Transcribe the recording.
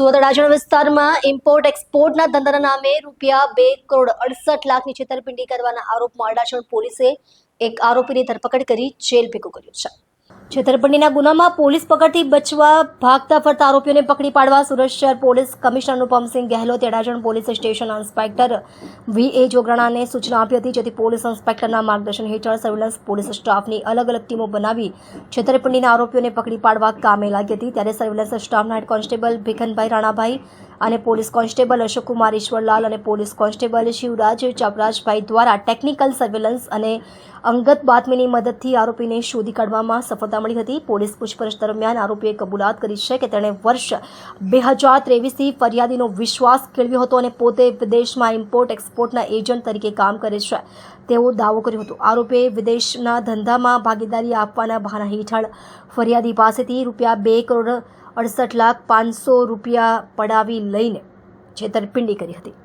સુરત અડાજણ વિસ્તારમાં ઇમ્પોર્ટ એક્સપોર્ટના ધંધાના નામે રૂપિયા બે કરોડ અડસઠ લાખની છેતરપિંડી કરવાના આરોપમાં અડાજણ પોલીસે એક આરોપીની ધરપકડ કરી જેલ ભેગો કર્યો છે. છેતરપિંડીના ગુનામાં પોલીસ પકડથી બચવા ભાગતા ફરતા આરોપીઓને પકડી પાડવા સુરત શહેર police commissioner Anupamsingh Gehlot, Adajan police station inspector V A જોગરાણાને સૂચના આપી હતી, જેથી પોલીસ ઇન્સ્પેક્ટરના માર્ગદર્શન હેઠળ સર્વેલન્સ પોલીસ સ્ટાફની અલગ અલગ ટીમો બનાવી છેતરપિંડીના આરોપીઓને પકડી પાડવા કામે લાગી હતી. ત્યારે સર્વેલન્સ સ્ટાફના હેડ કોન્સ્ટેબલ ભીખનભાઈ રાણાભાઈ અને પોલીસ કોન્સ્ટેબલ અશોકકુમાર ઈશ્વરલાલ અને પોલીસ કોન્સ્ટેબલ શિવરાજ ચાપરાજભાઈ દ્વારા ટેકનિકલ સર્વેલન્સ અને અંગત બાતમીની મદદથી આરોપીને શોધી કાઢવામાં સફળતા મળી હતી. પોલીસ પૂછપરછ દરમિયાન આરોપીએ કબૂલાત કરી છે કે તેણે વર્ષ બે હજાર ત્રેવીસથી ફરિયાદીનો વિશ્વાસ કેળવ્યો હતો અને પોતે વિદેશમાં ઇમ્પોર્ટ એક્સપોર્ટના એજન્ટ તરીકે કામ કરે છે. તેવો દાવો કર્યો હતો. આરોપીએ વિદેશના ધંધામાં ભાગીદારી આપવાના બહાના હેઠળ ફરિયાદી પાસેથી રૂપિયા બે કરોડ અડસઠ લાખ પાંચસો રૂપિયા પડાવી લઈને છેતરપિંડી કરી હતી.